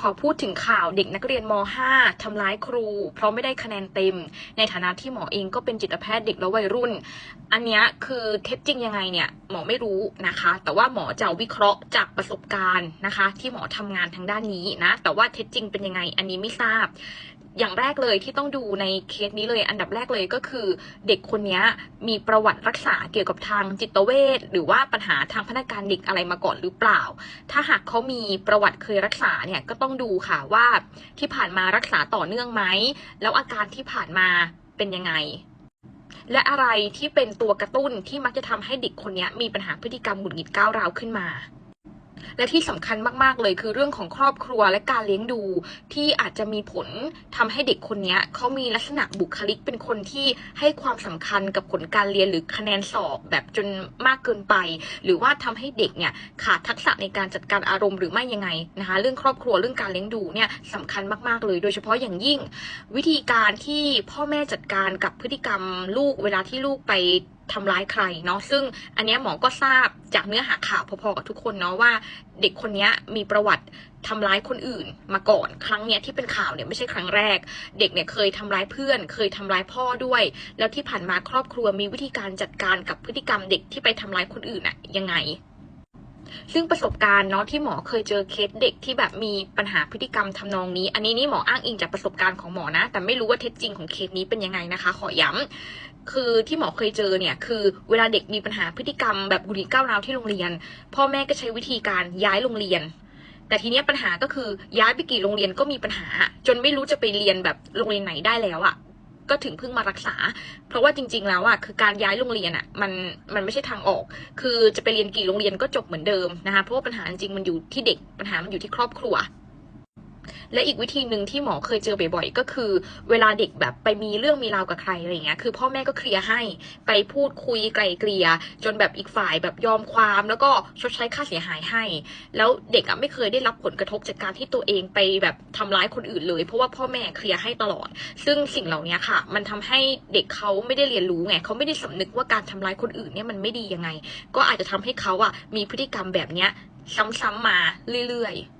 ขอพูดถึงข่าวเด็กนักเรียนม .5 ทำร้ายครู เพราะไม่ได้คะแนนเต็ม ในฐานะที่หมอเองก็เป็นจิตแพทย์เด็กและวัยรุ่น อันนี้คือเท็จจริงยังไงเนี่ยหมอไม่รู้นะคะ แต่ว่าหมอจะวิเคราะห์จากประสบการณ์นะคะ ที่หมอทำงานทางด้านนี้นะ แต่ว่าเท็จจริงเป็นยังไง อันนี้ไม่ทราบ อย่างแรกเลยที่ต้องดูในเคสนี้เลย อันดับแรกเลยก็คือ เด็กคนนี้มีประวัติรักษาเกี่ยวกับทางจิตเวชหรือว่าปัญหาทางพนักงานเด็กอะไรมาก่อนหรือเปล่า ถ้าหากเขามีประวัติเคยรักษาเนี่ยก็ต้ององดูค่ะว่าที่ผ่านมารักษาต่อเนื่องไหม แล้วอาการที่ผ่านมาเป็นยังไง และอะไรที่เป็นตัวกระตุ้นที่มักจะทำให้เด็กคนนี้มีปัญหาพฤติกรรมหงุดหงิดก้าวร้าวขึ้นมา และที่สำคัญมากๆเลยคือเรื่องของครอบครัวและการเลี้ยงดูที่อาจจะมีผลทำให้เด็กคนนี้เขามีลักษณะบุคลิกเป็นคนที่ให้ความสำคัญกับผลการเรียนหรือคะแนนสอบแบบจนมากเกินไป หรือว่าทำให้เด็กเนี่ยขาดทักษะในการจัดการอารมณ์หรือไม่ยังไงนะคะเรื่องครอบครัวเรื่องการเลี้ยงดูเนี่ยสำคัญมากๆเลย โดยเฉพาะอย่างยิ่ง วิธีการที่พ่อแม่จัดการกับพฤติกรรมลูกเวลาที่ลูกไป ทำร้ายใครเนาะซึ่งอันเนี้ยหมอก็ทราบจากเนื้อหาข่าวพอๆกับทุกคนเนาะว่าเด็กคนนี้มีประวัติทำร้ายคนอื่นมาก่อน ครั้งเนี้ยที่เป็นข่าวเนี่ยไม่ใช่ครั้งแรก เด็กเนี่ยเคยทำร้ายเพื่อน เคยทำร้ายพ่อด้วย แล้วที่ผ่านมาครอบครัวมีวิธีการจัดการกับพฤติกรรมเด็กที่ไปทำร้ายคนอื่นอะยังไง ซึ่งประสบการณ์เนาะที่หมอเคยเจอเคสเด็กที่แบบมีปัญหาพฤติกรรมทำนองนี้ อันนี้นี่หมออ้างอิงจากประสบการณ์ของหมอนะ แต่ไม่รู้ว่าเท็จจริงของเคสนี้เป็นยังไงนะคะ ขอย้ำคือที่หมอเคยเจอเนี่ย คือเวลาเด็กมีปัญหาพฤติกรรมแบบกุหลีก้าวร้าวที่โรงเรียน พ่อแม่ก็ใช้วิธีการย้ายโรงเรียน แต่ทีนี้ปัญหาก็คือย้ายไปกี่โรงเรียนก็มีปัญหา จนไม่รู้จะไปเรียนแบบโรงเรียนไหนได้แล้วอะ ก็ถึงเพิ่งมารักษา เพราะว่าจริง ๆ แล้วอะคือการย้ายโรงเรียนอะมันมันไม่ใช่ทางออก คือจะไปเรียนกี่โรงเรียนก็จบเหมือนเดิมนะคะเพราะว่าปัญหาจริงมันอยู่ที่เด็กปัญหามันอยู่ที่ครอบครัว และอีกวิธีหนึ่งที่หมอเคยเจอบ่อยๆก็คือ เวลาเด็กแบบไปมีเรื่องมีราวกับใครอะไรเงี้ยคือพ่อแม่ก็เคลียร์ให้ไปพูดคุยไกลเกลี่ยจนแบบอีกฝ่ายแบบยอมความ แล้วก็ชดใช้ค่าเสียหายให้ แล้วเด็กอะไม่เคยได้รับผลกระทบจากการที่ตัวเองไปแบบทำร้ายคนอื่นเลย เพราะว่าพ่อแม่เคลียร์ให้ตลอด ซึ่งสิ่งเหล่านี้ค่ะ มันทำให้เด็กเขาไม่ได้เรียนรู้ไงเขาไม่ได้สำนึกว่าการทำร้ายคนอื่นเนี่ยมันไม่ดียังไง ก็อาจจะทำให้เขาอะมีพฤติกรรมแบบเนี้ยซ้ำๆมาเรื่อยๆ